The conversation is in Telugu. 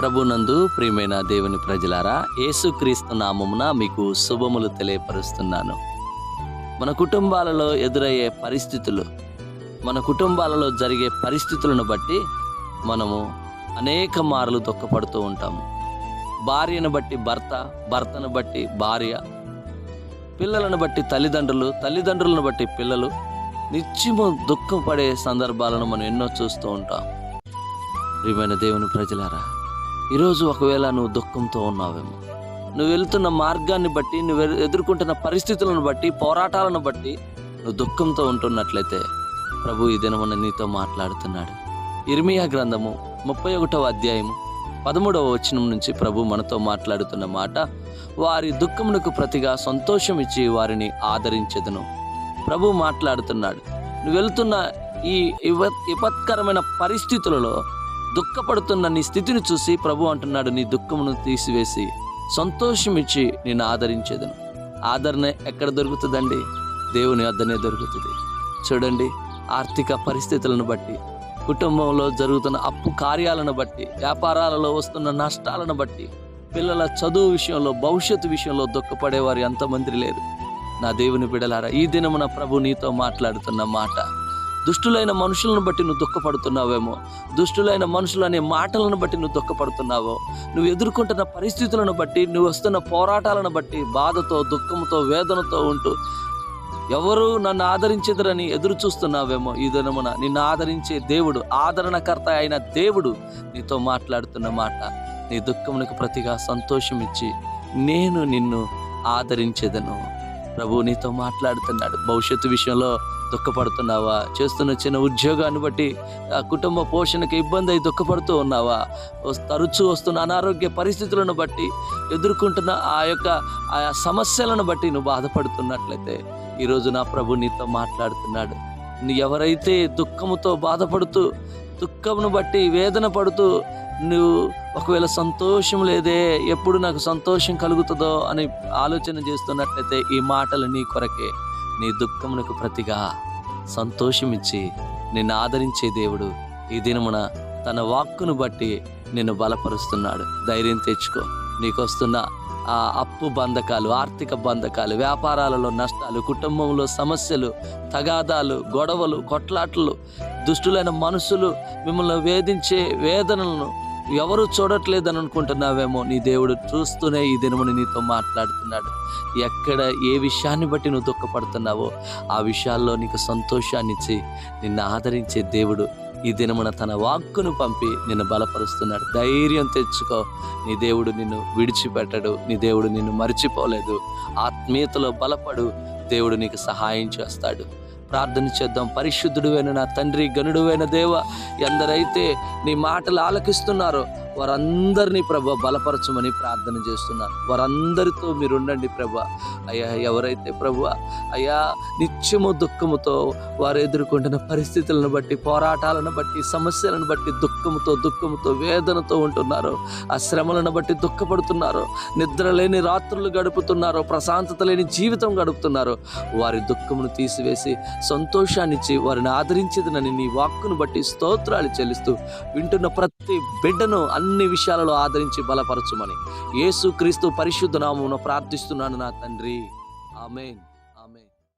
ప్రభునందు ప్రియమైన దేవుని ప్రజలారా యేసుక్రీస్తు నామమున మీకు శుభములు తెలియపరుస్తున్నాను. మన కుటుంబాలలో ఎదురయ్యే పరిస్థితులు మన కుటుంబాలలో జరిగే పరిస్థితులను బట్టి మనము అనేక మార్లు దుఃఖపడుతూ ఉంటాము. భార్యను బట్టి భర్త భర్తను బట్టి భార్య పిల్లలను బట్టి తల్లిదండ్రులు తల్లిదండ్రులను బట్టి పిల్లలు నిత్యము దుఃఖపడే సందర్భాలను మనం ఎన్నో చూస్తూ ఉంటాం. ప్రియమైన దేవుని ప్రజలారా ఈరోజు ఒకవేళ నువ్వు దుఃఖంతో ఉన్నావేమో. నువ్వు వెళ్తున్న మార్గాన్ని బట్టి నువ్వు ఎదుర్కొంటున్న పరిస్థితులను బట్టి పోరాటాలను బట్టి నువ్వు దుఃఖంతో ఉంటున్నట్లయితే ప్రభు ఈ దినమున నీతో మాట్లాడుతున్నాడు. ఇర్మియా గ్రంథము ముప్పై ఒకటవ అధ్యాయము పదమూడవ వచనం నుంచి ప్రభు మనతో మాట్లాడుతున్న మాట వారి దుఃఖమునకు ప్రతిగా సంతోషం ఇచ్చి వారిని ఆదరించెదను. ప్రభు మాట్లాడుతున్నాడు. నువ్వు వెళ్తున్న ఈ విపత్కరమైన పరిస్థితులలో దుఃఖపడుతున్న నీ స్థితిని చూసి ప్రభు అంటున్నాడు నీ దుఃఖమును తీసివేసి సంతోషం ఇచ్చి నేను ఆదరించేదను. ఆదరణ ఎక్కడ దొరుకుతుందండి? దేవుని వద్దనే దొరుకుతుంది. చూడండి ఆర్థిక పరిస్థితులను బట్టి కుటుంబంలో జరుగుతున్న అప్పు కార్యాలను బట్టి వ్యాపారాలలో వస్తున్న నష్టాలను బట్టి పిల్లల చదువు విషయంలో భవిష్యత్తు విషయంలో దుఃఖపడేవారు ఎంతమంది లేరు. నా దేవుని బిడలారా ఈ దినమున ప్రభు నీతో మాట్లాడుతున్న మాట దుష్టులైన మనుషులను బట్టి నువ్వు దుఃఖపడుతున్నావేమో. దుష్టులైన మనుషులు అనే మాటలను బట్టి నువ్వు దుఃఖపడుతున్నావో. నువ్వు ఎదుర్కొంటున్న పరిస్థితులను బట్టి నువ్వు వస్తున్న పోరాటాలను బట్టి బాధతో దుఃఖంతో వేదనతో ఉంటూ ఎవరు నన్ను ఆదరించదరని ఎదురు చూస్తున్నావేమో ఈ దినమున. నిన్ను ఆదరించే దేవుడు ఆదరణకర్త అయిన దేవుడు నీతో మాట్లాడుతున్న మాట. నీ దుఃఖమునకు ప్రతిగా సంతోషం ఇచ్చి నేను నిన్ను ఆదరించేదను. ప్రభు నీతో మాట్లాడుతున్నాడు. భవిష్యత్తు విషయంలో దుఃఖపడుతున్నావా? చేస్తున్న చిన్న ఉద్యోగాన్ని బట్టి ఆ కుటుంబ పోషణకి ఇబ్బంది అయి దుఃఖపడుతూ ఉన్నావా? తరచూ వస్తున్న అనారోగ్య పరిస్థితులను బట్టి ఎదుర్కొంటున్న ఆ యొక్క ఆ సమస్యలను బట్టి నువ్వు బాధపడుతున్నట్లయితే ఈరోజు నా ప్రభు నీతో మాట్లాడుతున్నాడు. నీ ఎవరైతే దుఃఖముతో బాధపడుతూ దుఃఖమును బట్టి వేదన పడుతూ నువ్వు ఒకవేళ సంతోషం లేదే ఎప్పుడు నాకు సంతోషం కలుగుతుందో అని ఆలోచన చేస్తున్నట్లయితే ఈ మాటలు నీ కొరకే. నీ దుఃఖమునకు ప్రతిగా సంతోషం ఇచ్చి నిన్ను ఆదరించే దేవుడు ఈ దినమున తన వాక్కును బట్టి నిన్ను బలపరుస్తున్నాడు. ధైర్యం తెచ్చుకో. నీకు వస్తున్న ఆ అప్పు బంధకాలు ఆర్థిక బంధకాలు వ్యాపారాలలో నష్టాలు కుటుంబంలో సమస్యలు తగాదాలు గొడవలు కొట్లాటలు దుష్టులైన మనుషులు మిమ్మల్ని వేధించే వేదనలను ఎవరు చూడట్లేదని అనుకుంటున్నావేమో నీ దేవుడు చూస్తూనే ఈ దినముని నీతో మాట్లాడుతున్నాడు. ఎక్కడ ఏ విషయాన్ని బట్టి నువ్వు దుఃఖపడుతున్నావో ఆ విషయాల్లో నీకు సంతోషాన్ని ఇచ్చి నిన్ను ఆదరించే దేవుడు ఈ దినమున తన వాక్కును పంపి నిన్ను బలపరుస్తున్నాడు. ధైర్యం తెచ్చుకో. నీ దేవుడు నిన్ను విడిచిపెట్టడు. నీ దేవుడు నిన్ను మర్చిపోలేదు. ఆత్మీయతలో బలపడు. దేవుడు నీకు సహాయం చేస్తాడు. ప్రార్థన చేద్దాం. పరిశుద్ధుడువైన నా తండ్రి గనుడువైన దేవ ఎందరైతే నీ మాటలు ఆలకిస్తున్నారో వారందరినీ ప్రభ బలపరచమని ప్రార్థన చేస్తున్నాను. వారందరితో మీరు ఉండండి ప్రభ. అయ్యా ఎవరైతే ప్రభు అయ్యా నిత్యము దుఃఖముతో వారు ఎదుర్కొంటున్న పరిస్థితులను బట్టి పోరాటాలను బట్టి సమస్యలను బట్టి దుఃఖముతో దుఃఖముతో వేదనతో ఉంటున్నారో ఆ శ్రమలను బట్టి దుఃఖపడుతున్నారో నిద్ర లేని రాత్రులు గడుపుతున్నారో ప్రశాంతత లేని జీవితం గడుపుతున్నారో వారి దుఃఖమును తీసివేసి సంతోషాన్నిచ్చి వారిని ఆదరించేదనని నీ వాక్కును బట్టి స్తోత్రాలు చెల్లిస్తూ వింటున్న ప్రతి బిడ్డను అన్ని విషయాలలో ఆదరించి బలపరచుమని. యేసు క్రీస్తు పరిశుద్ధ నామమున ప్రార్థిస్తున్నాను నా తండ్రి. ఆమెన్.